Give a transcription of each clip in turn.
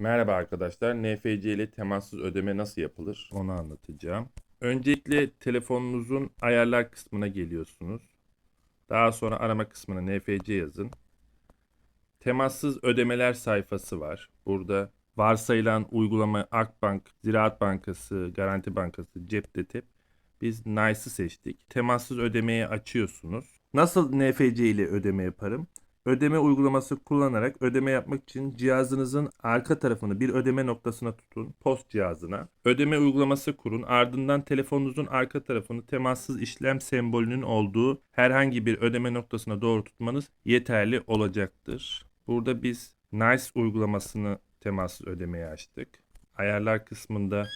Merhaba arkadaşlar. NFC ile temassız ödeme nasıl yapılır? Onu anlatacağım. Öncelikle telefonunuzun ayarlar kısmına geliyorsunuz. Daha sonra arama kısmına NFC yazın. Temassız ödemeler sayfası var. Burada varsayılan uygulama Akbank, Ziraat Bankası, Garanti Bankası, Ceptetep. Biz Nice'ı seçtik. Temassız ödemeyi açıyorsunuz. Nasıl NFC ile ödeme yaparım? Ödeme uygulaması kullanarak ödeme yapmak için cihazınızın arka tarafını bir ödeme noktasına tutun, post cihazına. Ödeme uygulaması kurun, ardından telefonunuzun arka tarafını temassız işlem sembolünün olduğu herhangi bir ödeme noktasına doğru tutmanız yeterli olacaktır. Burada biz Nice uygulamasını temassız ödemeye açtık. Ayarlar kısmında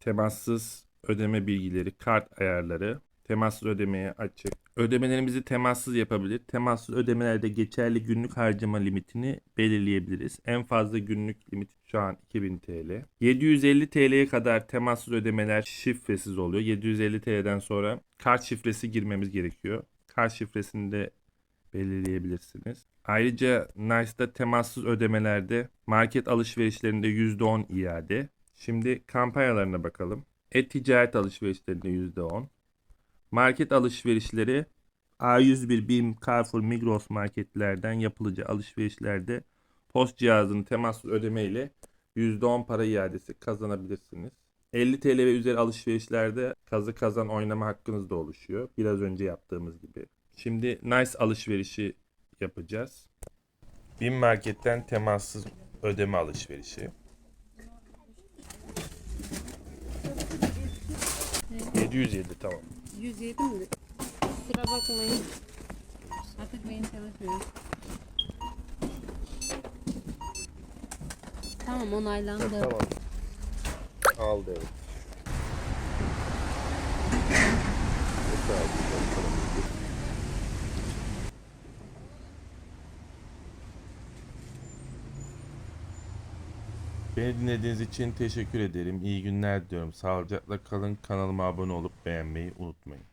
temassız ödeme bilgileri, kart ayarları, temassız ödemeye açık. Ödemelerimizi temassız yapabilir. Temassız ödemelerde geçerli günlük harcama limitini belirleyebiliriz. En fazla günlük limit şu an 2000 TL. 750 TL'ye kadar temassız ödemeler şifresiz oluyor. 750 TL'den sonra kart şifresi girmemiz gerekiyor. Kart şifresini de belirleyebilirsiniz. Ayrıca Nice'da temassız ödemelerde market alışverişlerinde %10 iade. Şimdi kampanyalarına bakalım. E-ticaret alışverişlerinde %10. Market alışverişleri A101, BİM, Carrefour, Migros marketlerden yapılacağı alışverişlerde post cihazının temassız ödeme ile %10 para iadesi kazanabilirsiniz. 50 TL ve üzeri alışverişlerde kazı kazan oynama hakkınız da oluşuyor. Biraz önce yaptığımız gibi. Şimdi Nice alışverişi yapacağız. BİM marketten temassız ödeme alışverişi. 707 tamam. 107 mi? Kusura bakmayın. Artık beyin çalışmıyor. Tamam onaylandı. Tamam. Aldı evet. Beni dinlediğiniz için teşekkür ederim. İyi günler diliyorum. Sağlıcakla kalın. Kanalıma abone olup beğenmeyi unutmayın.